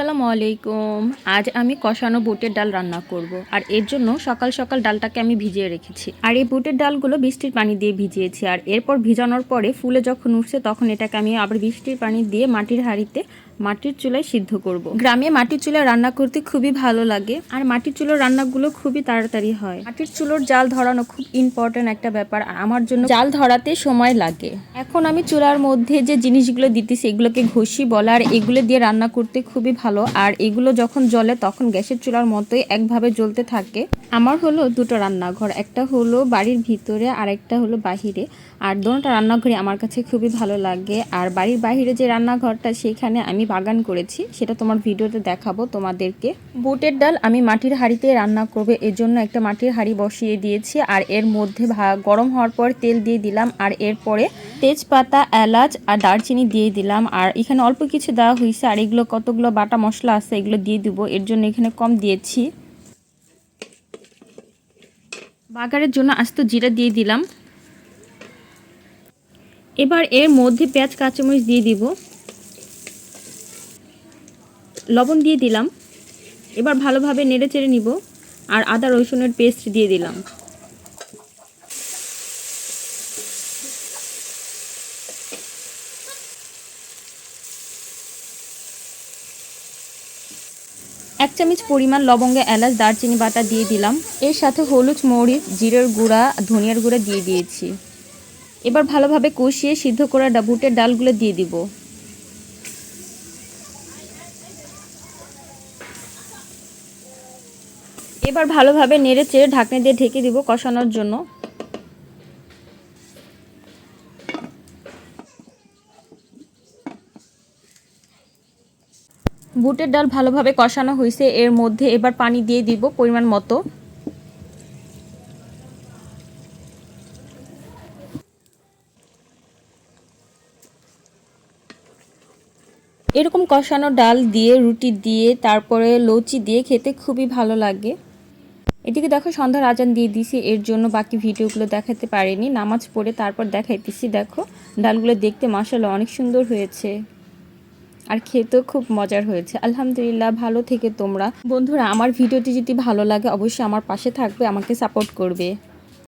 আসসালামু আলাইকুম। আজ আমি কষানো বুটের ডাল রান্না করব। আর এর জন্য সকাল সকাল ডালটাকে আমি ভিজিয়ে রেখেছি। আর এই বুটের ডালগুলো বৃষ্টির পানি দিয়ে ভিজিয়েছি। আর এরপর ভিজানোর পরে ফুলে যখন উঠছে তখন এটাকে আমি আবার বৃষ্টির পানি দিয়ে মাটির হাঁড়িতে মাটির চুলায় সিদ্ধ করব। গ্রামে মাটির চুলায় রান্না করতে খুবই ভালো লাগে, আর মাটির চুলোর রান্নাগুলো খুবই তাড়াতাড়ি হয়। মাটির চুলোর জাল ধরানো খুব ইম্পর্টেন্ট একটা ব্যাপার, আর আমার জন্য জাল ধরাতে সময় লাগে। এখন আমি চুলার মধ্যে যে জিনিসগুলো দিতেছি, এগুলোকে ঘষি বলা আর এগুলো দিয়ে রান্না করতে খুবই ভালো, আর এগুলো যখন জ্বলে তখন গ্যাসের চুলার মতোই একভাবে জ্বলতে থাকে। আমার হলো দুটো রান্নাঘর, একটা হলো বাড়ির ভিতরে, আর একটা হলো বাহিরে, আর দুটো রান্নাঘরই আমার কাছে খুবই ভালো লাগে। আর বাড়ির বাহিরে যে রান্নাঘরটা, সেখানে আমি বাগান করেছি, সেটা তোমার ভিডিওতে দেখাবো তোমাদেরকে। বুটের ডাল আমি মাটির হাঁড়িতে রান্না করবে এর জন্য একটা মাটির হাঁড়ি বসিয়ে দিয়েছি, আর এর মধ্যে গরম হওয়ার পর তেল দিয়ে দিলাম, আর এরপরে তেজপাতা, এলাচ, আর দারচিনি দিয়ে দিলাম, আর এখানে অল্প কিছু দেওয়া হয়েছে, আর এগুলো কতগুলো বাটা মশলা আছে এগুলো দিয়ে দিব, এর জন্য এখানে কম দিয়েছি। বাগারের জন্য আস্ত জিরা দিয়ে দিলাম। এবার এর মধ্যে পেঁয়াজ, কাঁচামরিচ দিয়ে দিব। লবণ দিয়ে দিলাম। এবার ভালোভাবে নেড়ে চেড়ে নিব আর আদা রসুনের পেস্ট দিয়ে দিলাম। এক চামচ পরিমাণ লবঙ্গে এলাচ, দারচিনি বাটা দিয়ে দিলাম। এর সাথে হলুদ, মরিচ, জিরের গুঁড়া, ধনিয়ার গুঁড়া দিয়ে দিয়েছি। এবার ভালোভাবে কষিয়ে সিদ্ধ করা বুটের ডালগুলো দিয়ে দিব। এবার ভালোভাবে নেড়ে চেড়ে ঢাকনি দিয়ে ঢেকে দিব কষানোর জন্য। বুটের ডাল ভালোভাবে কষানো হয়েছে। এর মধ্যে এবার পানি দিয়ে দিব পরিমাণ মতো। এরকম কষানো ডাল দিয়ে, রুটি দিয়ে, তারপরে লৌচি দিয়ে খেতে খুবই ভালো লাগে। এদিকে দেখো, সন্ধ্যার আজান দিয়ে দিছি এর জন্য বাকি ভিডিওগুলো দেখাতে পারিনি। নামাজ পড়ে তারপর দেখাইতেছি, দেখো, ডালগুলো দেখতে মাসাল্লাহ অনেক সুন্দর হয়েছে। আর খেতেও খুব মজার হয়েছে। আলহামদুলিল্লাহ, ভালো থেকে তোমরা। বন্ধুরা, আমার ভিডিওটি যদি ভালো লাগে, অবশ্যই আমার পাশে থাকবে, আমাকে সাপোর্ট করবে।